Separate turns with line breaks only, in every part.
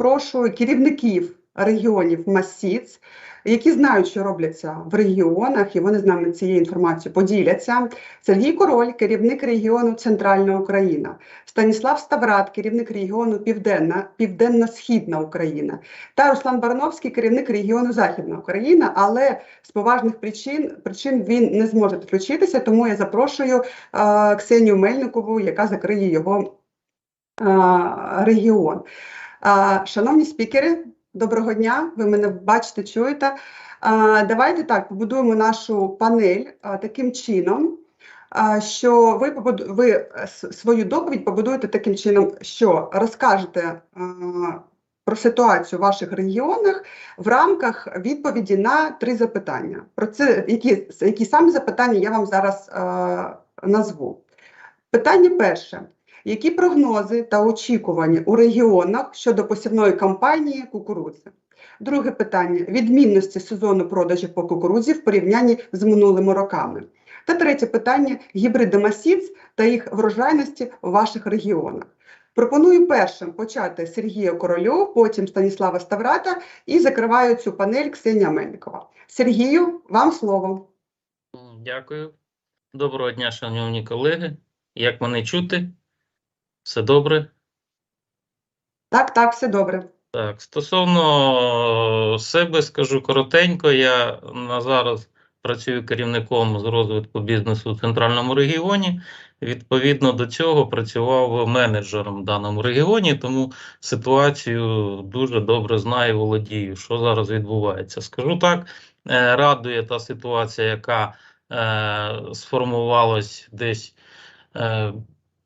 запрошую керівників регіонів МАСІЦ, які знають, що робляться в регіонах, і вони з нами цією інформацією поділяться. Сергій Король, керівник регіону Центральна Україна, Станіслав Ставрат, керівник регіону Південна, Південно-Східна Україна, та Руслан Барановський, керівник регіону Західна Україна. Але з поважних причин причин він не зможе підключитися, тому я запрошую е, Ксенію Мельникову, яка закриє його е, регіон. Шановні спікери, доброго дня. Ви мене бачите, чуєте. Давайте так побудуємо нашу панель таким чином, що ви ви свою доповідь побудуєте таким чином, що розкажете про ситуацію в ваших регіонах в рамках відповіді на три запитання. Про це які, які саме запитання я вам зараз назву. Питання перше. Які прогнози та очікування у регіонах щодо посівної кампанії кукурудзи? Друге питання відмінності сезону продажів по кукурудзі в порівнянні з минулими роками. Та третє питання гібриди масіц та їх врожайності в ваших регіонах. Пропоную першим почати Сергія Корольов, потім Станіслава Ставрата і закриваю цю панель Ксенія Мельникова. Сергію, вам слово.
Дякую. Доброго дня, шановні колеги. Як мене чути? Все добре?
Так, так, все добре.
Так, стосовно себе скажу коротенько, я на зараз працюю керівником з розвитку бізнесу в центральному регіоні. Відповідно до цього працював менеджером в даному регіоні, тому ситуацію дуже добре знаю, володію, що зараз відбувається. Скажу так, е, радує та ситуація, яка е, сформувалась десь е,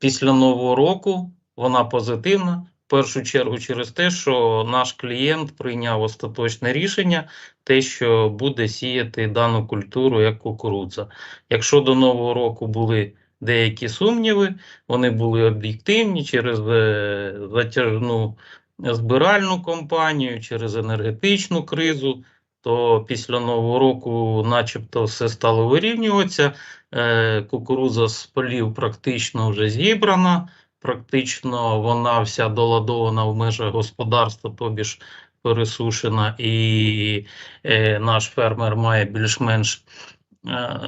після Нового року. Вона позитивна. В першу чергу через те, що наш клієнт прийняв остаточне рішення, те, що буде сіяти дану культуру як кукурудза. Якщо до нового року були деякі сумніви, вони були об'єктивні через е, затяжну збиральну кампанію, через енергетичну кризу, то після нового року, начебто, все стало вирівнюватися. Е, Кукурудза з полів практично вже зібрана. Практично вона вся доладована в межах господарства, тобі ж пересушена, і е, наш фермер має більш-менш е,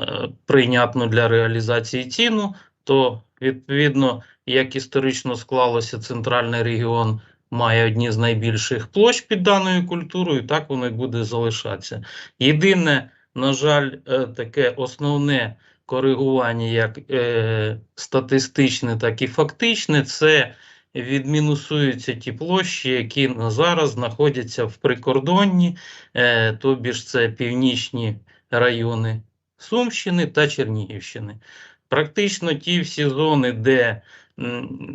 прийнятну для реалізації ціну, то відповідно, як історично склалося, центральний регіон має одні з найбільших площ під даною культурою, так воно і буде залишатися. Єдине, на жаль, таке основне коригування як е, статистичне, так і фактичне, це відмінусуються ті площі, які зараз знаходяться в прикордонні, е, тобі ж це північні райони Сумщини та Чернігівщини. Практично ті всі зони, де,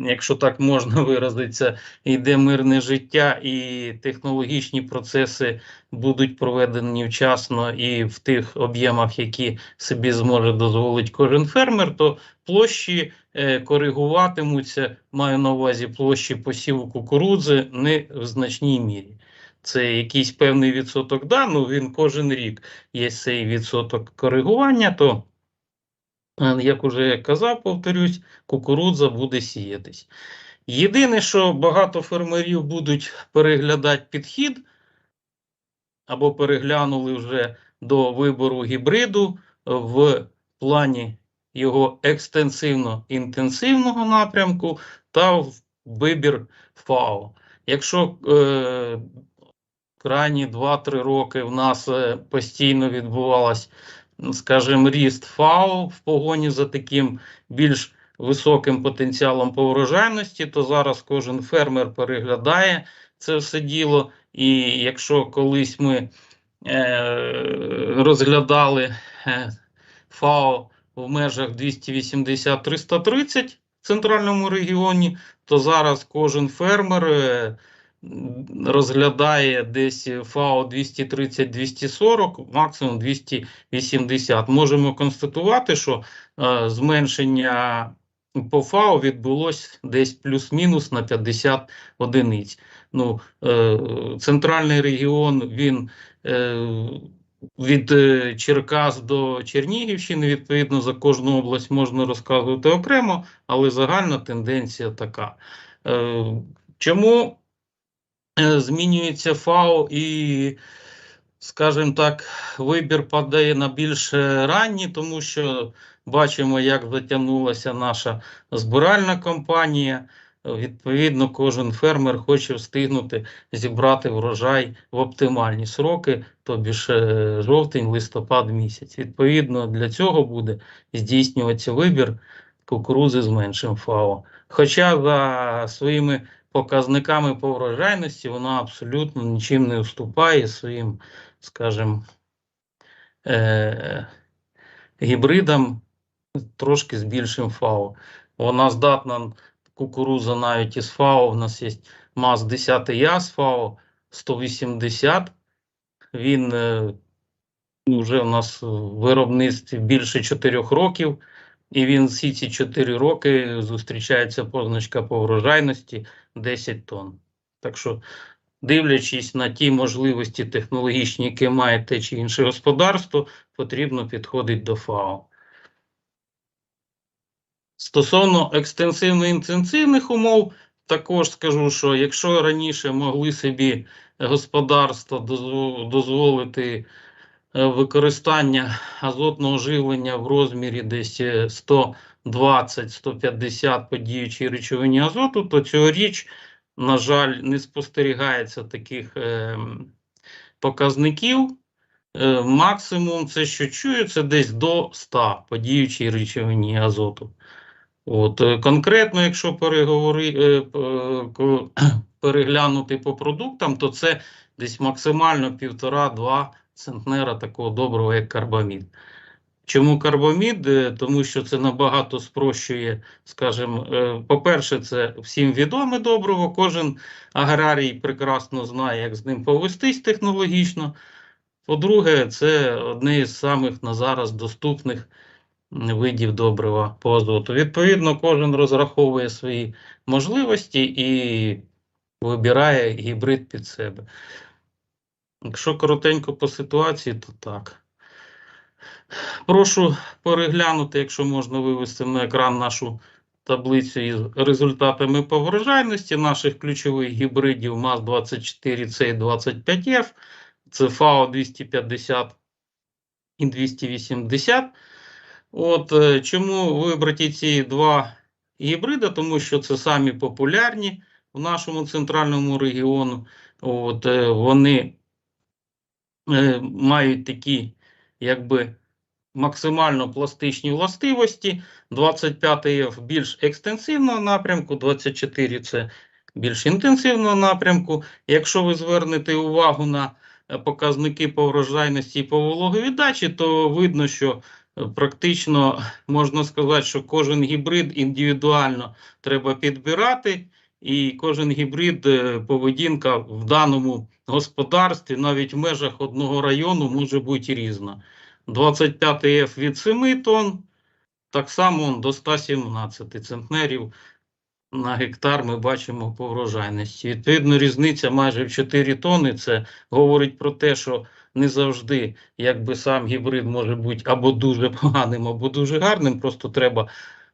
якщо так можна виразитися, йде мирне життя і технологічні процеси будуть проведені вчасно і в тих об'ємах, які собі зможе дозволити кожен фермер, то площі е, коригуватимуться, маю на увазі площі посіву кукурудзи не в значній мірі. Це якийсь певний відсоток, да, ну він кожен рік є цей відсоток коригування, то, як уже казав, повторюсь, кукурудза буде сіятись. Єдине, що багато фермерів будуть переглядати підхід, або переглянули вже до вибору гібриду в плані його екстенсивно-інтенсивного напрямку та вибір ФАО. Якщо е, крайні 2-3 роки в нас е, постійно відбувалась, скажімо, ріст ФАО в погоні за таким більш високим потенціалом по врожайності, то зараз кожен фермер переглядає це все діло. І якщо колись ми е, розглядали е, ФАО в межах 280-330 в центральному регіоні, то зараз кожен фермер е, розглядає десь ФАО 230-240, максимум 280. Можемо констатувати, що е, зменшення по ФАО відбулось десь плюс-мінус на 50 одиниць. Ну, е, центральний регіон він е, від е, Черкас до Чернігівщини, відповідно, за кожну область можна розказувати окремо, але загальна тенденція така. Е, чому змінюється ФАО і, скажімо так, вибір падає на більш е, ранні, тому що бачимо, як затягнулася наша збиральна кампанія. Відповідно, кожен фермер хоче встигнути зібрати врожай в оптимальні сроки, тобі ж е, жовтень, листопад місяць. Відповідно, для цього буде здійснюватися вибір кукурузи з меншим ФАО. Хоча за своїми показниками по врожайності вона абсолютно нічим не уступає своїм, скажімо, е- гібридам трошки з більшим ФАО. Вона здатна кукуруза навіть із ФАО. У нас є МАЗ 10 Я з ФАО 180. Він е, вже у нас в виробництві більше 4 років. І він всі ці 4 роки зустрічається позначка по врожайності 10 тонн. Так що, дивлячись на ті можливості технологічні, які має те чи інше господарство, потрібно підходити до ФАО. Стосовно екстенсивно-інтенсивних умов, також скажу, що якщо раніше могли собі господарства дозволити використання азотного живлення в розмірі десь е, 120-150 по діючій речовині азоту, то цьогоріч, на жаль, не спостерігається таких е, показників. Е, максимум, це що чую, це десь до 100 по діючій речовині азоту. От, е, конкретно, якщо переговори, е, ко- переглянути по продуктам, то це десь максимально 1,5-2 центнера такого доброго, як карбамід. Чому карбамід? Е, Тому що це набагато спрощує, скажімо, е, по-перше, це всім відоме добриво, кожен аграрій прекрасно знає, як з ним повестись технологічно. По-друге, це одне із самих на зараз доступних видів добрива по азоту. Відповідно, кожен розраховує свої можливості і вибирає гібрид під себе. Якщо коротенько по ситуації, то так. Прошу переглянути, якщо можна вивести на екран нашу таблицю із результатами по врожайності наших ключових гібридів МАЗ-24C і 25F. Це ФАО 250 і 280. От е, чому вибраті ці два гібриди? Тому що це самі популярні в нашому центральному регіону. От е, вони мають такі, якби. Максимально пластичні властивості, 25 F більш екстенсивного напрямку, 24 це більш інтенсивного напрямку. Якщо ви звернете увагу на е, показники по врожайності і по вологовіддачі, то видно, що е, практично можна сказати, що кожен гібрид індивідуально треба підбирати, і кожен гібрид, е, поведінка в даному господарстві, навіть в межах одного району, може бути різна. 25 F від 7 тонн, так само до 117 центнерів на гектар ми бачимо по врожайності. Відповідно, різниця майже в 4 тонни. Це говорить про те, що не завжди якби сам гібрид може бути або дуже поганим, або дуже гарним. Просто треба,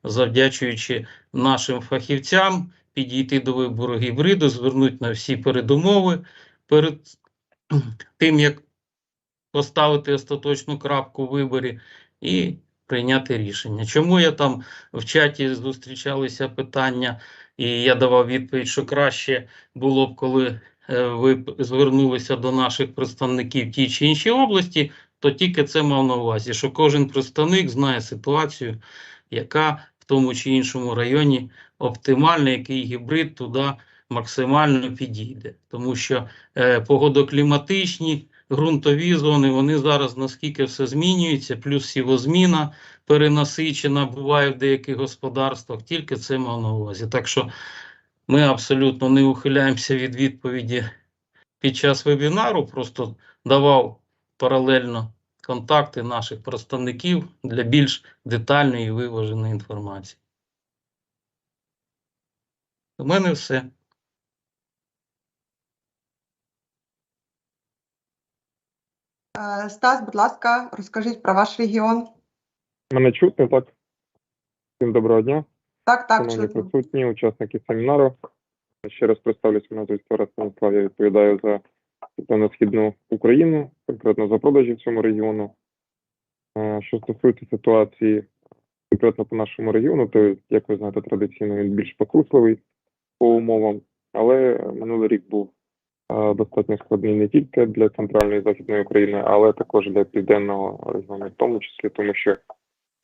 завдячуючи нашим фахівцям, підійти до вибору гібриду, звернути на всі передумови перед тим, як поставити остаточну крапку в виборі і прийняти рішення. Чому я там в чаті зустрічалися питання, і я давав відповідь, що краще було б, коли е, ви звернулися до наших представників в тій чи іншій області, то тільки це мав на увазі, що кожен представник знає ситуацію, яка тому чи іншому районі оптимальна, який гібрид туди максимально підійде. Тому що е, погодокліматичні ґрунтові зони, вони зараз наскільки все змінюється, плюс сівозміна перенасичена буває в деяких господарствах, тільки це мав на увазі. Так що ми абсолютно не ухиляємося від відповіді під час вебінару, просто давав паралельно контакти наших представників для більш детальної і виваженої інформації. У мене все.
Е, Стас, будь ласка, розкажіть про ваш регіон.
Мене чутно, так? Всім доброго дня,
Так, так,
шановні
чутно.
присутні, учасники семінару. Ще раз представлюсь, мене звуть Тарас Станіслав, я відповідаю за південно-східну Україну, конкретно за продажі в цьому регіону. Е, Що стосується ситуації конкретно по нашому регіону, то, як ви знаєте, традиційно він більш покусливий по умовам, але минулий рік був е, достатньо складний не тільки для центральної і західної України, але також для південного регіону, в тому числі, тому що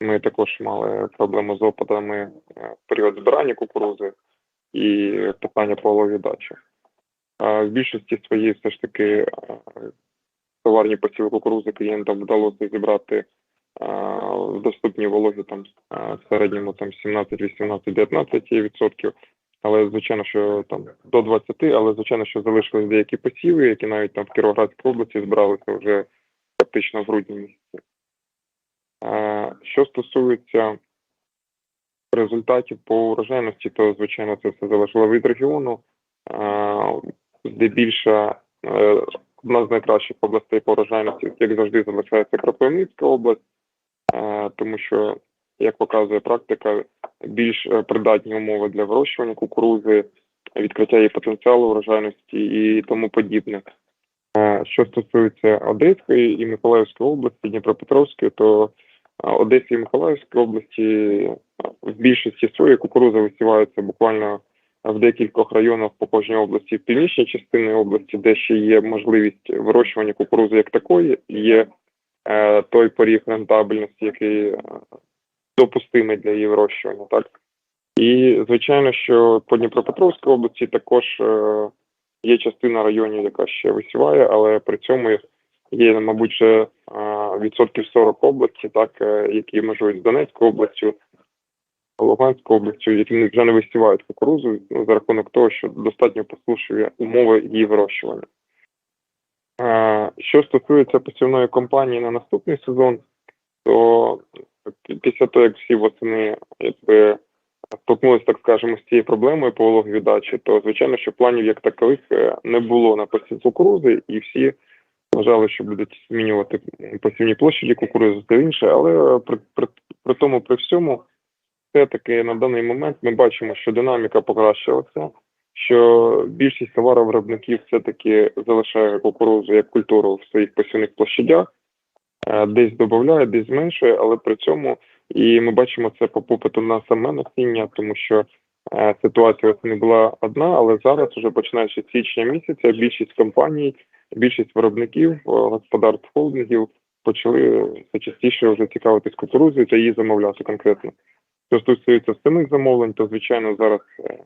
ми також мали проблему з опадами е, в період збирання кукурузи і питання полові дачі. В більшості своїй все ж таки е, товарні посіви кукурузи клієнтам вдалося зібрати е, в доступній вологі там е, в середньому там 17, 18, 19 відсотків. Але звичайно, що там до 20, але звичайно, що залишились деякі посіви, які навіть там в Кіровоградській області збиралися вже практично в грудні місяці. Що стосується результатів по урожайності, то звичайно це все залежало від регіону. Е, Здебільша е, одна з найкращих областей по урожайності, як завжди, залишається Кропивницька область, е, тому що, як показує практика, більш е, придатні умови для вирощування кукурузи, відкриття її потенціалу урожайності і тому подібне. Що стосується Одеської і Миколаївської області, Дніпропетровської, то Одесі і Миколаївській області в більшості своєї кукуруза висівається буквально в декількох районах по кожній області, в північній частині області, де ще є можливість вирощування кукурузи як такої, є е, той поріг рентабельності, який е, допустимий для її вирощування, так. І звичайно, що по Дніпропетровській області також е, є частина районів, яка ще висіває, але при цьому є, мабуть, ще е, відсотків 40 області, так, е, які межують з Донецькою областю, Луганською областю, які вже не висівають кукурузу ну, за рахунок того, що достатньо послушливі умови її вирощування. Е, Що стосується посівної кампанії на наступний сезон, то після того, як всі восени якби столкнулися, так скажемо, з цією проблемою по вологій дачі, то звичайно, що планів як такових е, не було на посів кукурузи, і всі вважали, що будуть змінювати посівні площі кукурузи та інше, але при, при, при тому, при всьому, все-таки на даний момент ми бачимо, що динаміка покращилася, що більшість товаровиробників все-таки залишає кукурузу як культуру в своїх посівних площадях, е, десь додає, десь зменшує, але при цьому і ми бачимо це по попиту на саме насіння, тому що е, ситуація не була одна, але зараз, вже починаючи з січня місяця, більшість компаній, більшість виробників, е, господарств холдингів почали все частіше вже цікавитись кукурузою та її замовляти конкретно. Що стосується самих замовлень, то звичайно зараз е,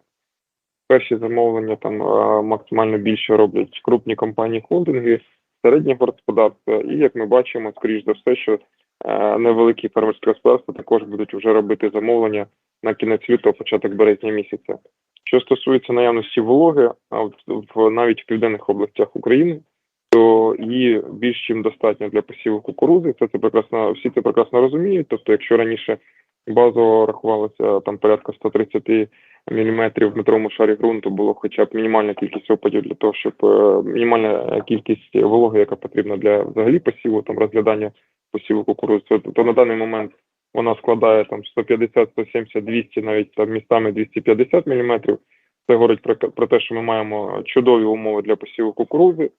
перші замовлення там е, максимально більше роблять крупні компанії холдинги, середні господарства, і як ми бачимо, скоріш за все, що е, невеликі фермерські господарства також будуть вже робити замовлення на кінець лютого, початок березня місяця. Що стосується наявності вологи, в навіть в південних областях України, то її більш чим достатньо для посіву кукурузи. Це це прекрасно, всі це прекрасно розуміють. Тобто, якщо раніше базово рахувалося там порядка 130 мм в метровому шарі ґрунту, було хоча б мінімальна кількість опадів для того, щоб е, мінімальна кількість вологи, яка потрібна для взагалі посіву, там розглядання посіву кукурузи, то, на даний момент вона складає там 150, 170, 200, навіть там містами 250 мм. Це говорить про, про те, що ми маємо чудові умови для посіву кукурузи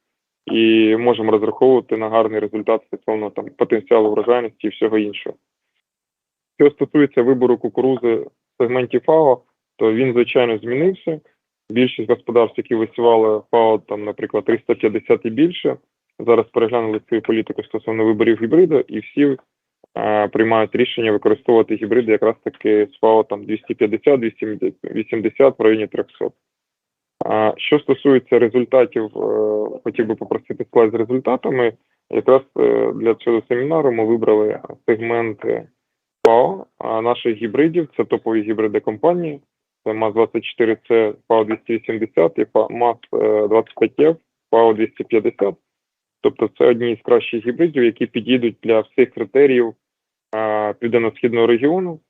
і можемо розраховувати на гарний результат стосовно там потенціалу врожайності і всього іншого. Що стосується вибору кукурузи в сегменті ФАО, то він звичайно змінився. Більшість господарств, які висівали ФАО, там, наприклад, 350 і більше, зараз переглянули свою політику стосовно виборів гібриду, і всі е, приймають рішення використовувати гібриди якраз таки з ФАО там 250, 280 в районі 300. А що стосується результатів, е, хотів би попросити слайд з результатами. Якраз е, для цього семінару ми вибрали сегменти ПАО наших гібридів. Це топові гібриди компанії. Це МАЗ-24C ПАО 280 і МАЗ-25F ПАО 250. Тобто це одні з кращих гібридів, які підійдуть для всіх критеріїв південно-східного регіону.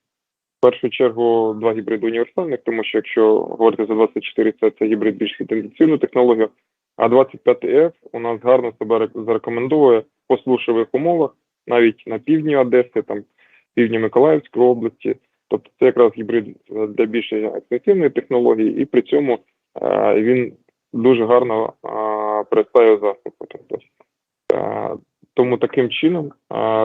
В першу чергу два гібриди універсальних, тому що якщо говорити за 24 це, це гібрид більш тенденційну технологію, а 25F у нас гарно себе рек- зарекомендує в послушливих умовах, навіть на півдні Одеси, там півдні Миколаївської області. Тобто це якраз гібрид е, для більш екстенсивної технології, і при цьому е, він дуже гарно е, представив засоби. Тобто, тому таким чином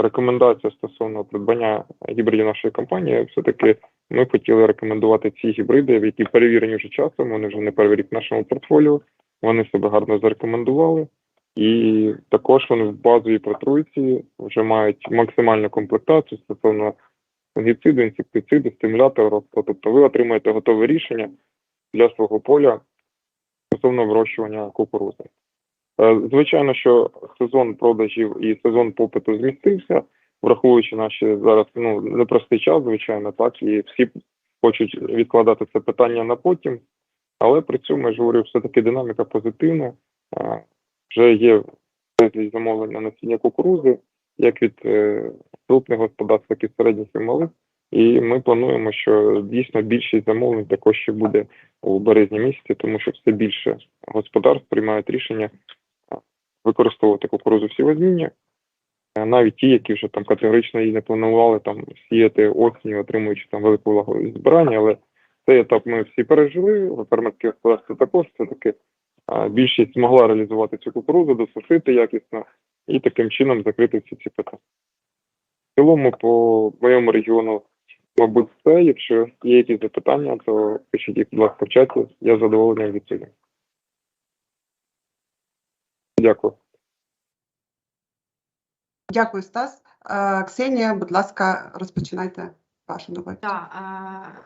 рекомендація стосовно придбання гібридів нашої компанії, все-таки ми хотіли рекомендувати ці гібриди, які перевірені вже часом, вони вже не перший в нашому портфоліо, вони себе гарно зарекомендували. І також вони в базовій протруйці вже мають максимальну комплектацію стосовно фунгіциду, інсектициду, стимулятора. Тобто ви отримаєте готове рішення для свого поля стосовно вирощування кукурузи. Е, Звичайно, що сезон продажів і сезон попиту змістився, враховуючи наші зараз ну непростий час, звичайно, так і всі хочуть відкладати це питання на потім. Але при цьому я ж говорю, все-таки динаміка позитивна. Вже є безліч замовлень на насіння кукурузи, як від е, крупних господарств, так і середніх і малих. І ми плануємо, що дійсно більшість замовлень також ще буде у березні місяці, тому що все більше господарств приймають рішення використовувати кукурузу всівозміння. Е, Навіть ті, які вже там категорично її не планували там сіяти осінню, отримуючи там велику влагу збирання, але цей етап ми всі пережили. Фермерське господарство також все таки більшість змогла реалізувати цю кукурузу, досушити якісно і таким чином закрити всі ці питання. В цілому, по моєму регіону, мабуть, все. Якщо є якісь запитання, то пишіть їх, будь ласка, в чаті. Я з задоволенням відповім. Дякую.
Дякую, Стас. Е, Ксенія, будь ласка, розпочинайте вашу доповідь.
Так,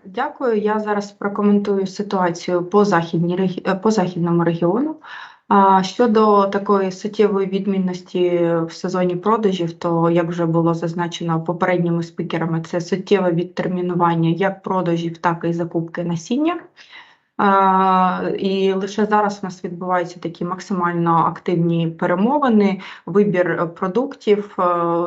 дякую. Я зараз прокоментую ситуацію по західній е, по західному регіону. Щодо такої суттєвої відмінності в сезоні продажів, то як вже було зазначено попередніми спікерами, це суттєве відтермінування як продажів, так і закупки насіння. І лише зараз у нас відбуваються такі максимально активні перемовини, вибір продуктів. Е,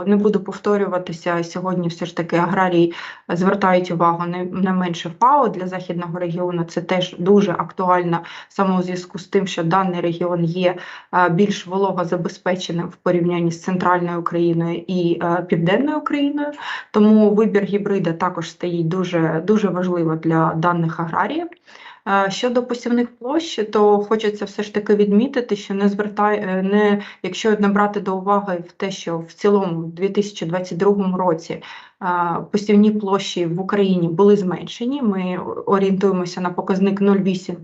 Не буду повторюватися. Сьогодні все ж таки аграрії звертають увагу не, не менше ФАО для західного регіону. Це теж дуже актуально саме у зв'язку з тим, що даний регіон є е, більш вологозабезпеченим в порівнянні з центральною Україною і е, південною Україною. Тому вибір гібрида також стоїть дуже, дуже важливо для даних аграріїв. Щодо посівних площ, то хочеться все ж таки відмітити, що не звертай, е, не якщо не брати до уваги в те, що в цілому в 2022 році посівні площі в Україні були зменшені. Ми орієнтуємося на показник 0,8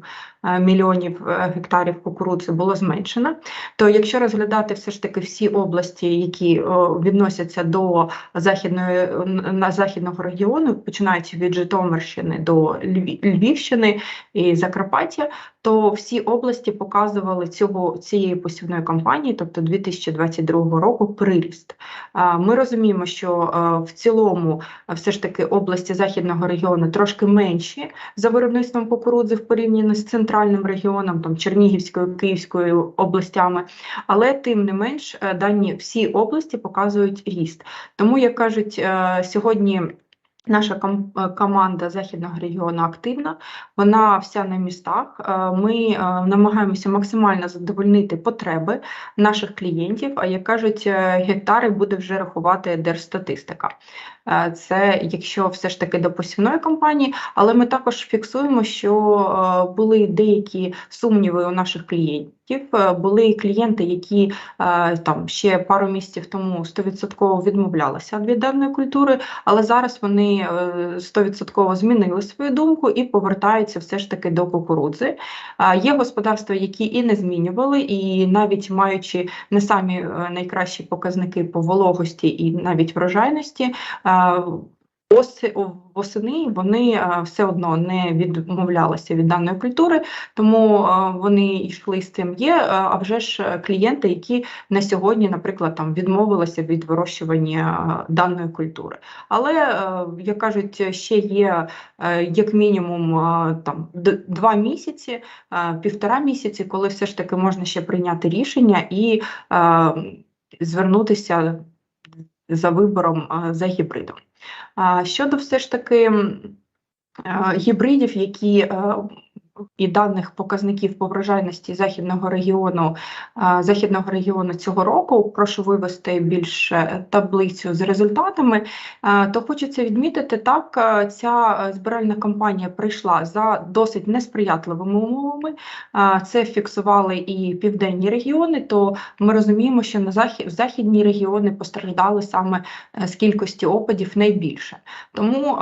е, мільйонів е, гектарів кукурудзи було зменшено. То якщо розглядати все ж таки всі області, які відносяться до західної на західного регіону, починаючи від Житомирщини до Львівщини і Закарпаття, то всі області показували цього цієї посівної кампанії, тобто 2022 року, приріст. Ми розуміємо, що в цілому все ж таки області західного регіону трошки менші за виробництвом кукурудзи в порівнянні з центральним регіоном, там Чернігівською, Київською областями, але тим не менш е, дані всі області показують ріст. Тому, як кажуть, е, сьогодні. Наша е, команда західного регіону активна, вона вся на містах. Е, Ми е, намагаємося максимально задовольнити потреби наших клієнтів. А як кажуть, гектари буде вже рахувати держстатистика. Е, Це якщо все ж таки до посівної кампанії, але ми також фіксуємо, що е, були деякі сумніви у наших клієнтів. Е, Були клієнти, які там ще пару місяців тому 100% відмовлялися від даної культури, але зараз вони е, 100% змінили свою думку і повертаються все ж таки до кукурудзи. Є господарства, які і не змінювали, і навіть маючи не самі найкращі показники по вологості і навіть врожайності. Восени вони е, все одно не відмовлялися від даної культури, тому е, вони йшли з цим. Є, е, а вже ж клієнти, які на сьогодні, наприклад, там відмовилися від вирощування даної культури. Але, як кажуть, ще є як мінімум там два місяці, півтора місяці, коли все ж таки можна ще прийняти рішення і звернутися за вибором за гібридом. Щодо все ж таки гібридів, які і даних показників по врожайності західного регіону західного регіону цього року. Прошу вивести більше таблицю з результатами. То хочеться відмітити, так ця збиральна кампанія прийшла за досить несприятливими умовами. Це фіксували і південні регіони. То ми розуміємо, що на захід західні регіони постраждали саме е, з кількості опадів найбільше. Тому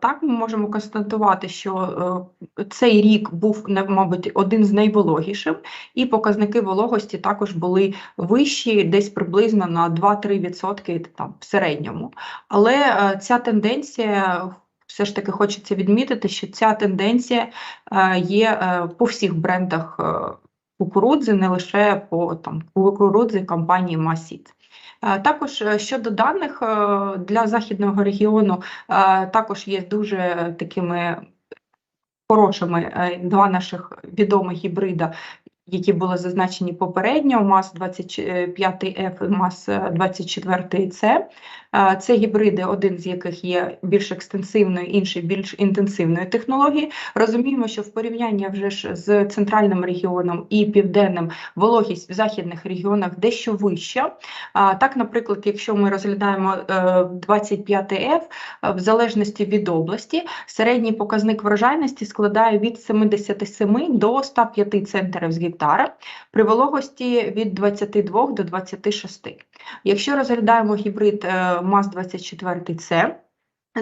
так ми можемо констатувати, що е, цей рік був мабуть один з найвологіших, і показники вологості також були вищі, десь приблизно на 2-3% там в середньому. Але е, ця тенденція. Все ж таки хочеться відмітити, що ця тенденція е, є е, по всіх брендах кукурудзи, не лише по там кукурудзи компанії Масіт. Також щодо даних для західного регіону також є дуже такими хорошими е, два наших відомих гібрида, які були зазначені попередньо: МАЗ 25F і МАЗ 24C. Е, Це гібриди, один з яких є більш екстенсивною, інший більш інтенсивної технології. Розуміємо, що в порівнянні вже ж з центральним регіоном і південним вологість в західних регіонах дещо вища. Так, наприклад, якщо ми розглядаємо е, 25F, е, в залежності від області, середній показник врожайності складає від 77 до 105 центрів з гектара, при вологості від 22 до 26. Якщо розглядаємо гібрид е, МАЗ-24C,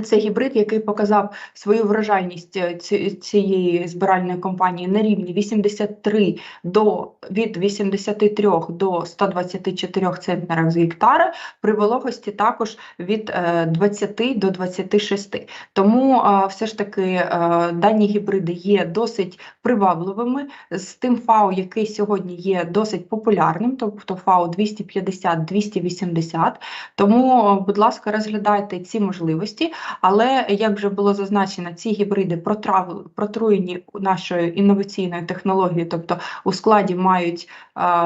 це гібрид, який показав свою врожайність е, цієї збиральної компанії на рівні 83 до від 83 до 124 центнерів з гектара, при вологості також від е, 20 до 26. Тому е, все ж таки е, дані гібриди є досить привабливими з тим ФАО, який сьогодні є досить популярним, тобто ФАО 250-280. Тому, е, будь ласка, розглядайте ці можливості. Але як вже було зазначено, ці гібриди протрав- протруєні нашою інноваційною технологією, тобто у складі мають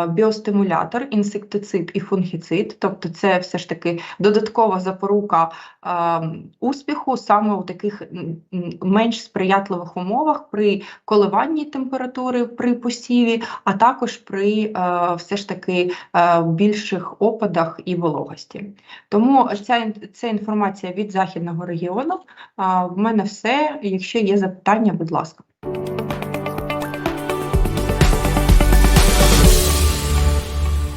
біостимулятор, інсектицид і фунгіцид, тобто це все ж таки додаткова запорука успіху саме у таких менш сприятливих умовах при коливанні температури при посіві, а також при все ж таки більших опадах і вологості. Тому ця, це інформація від західного регіону. В мене все. Якщо є запитання, будь ласка.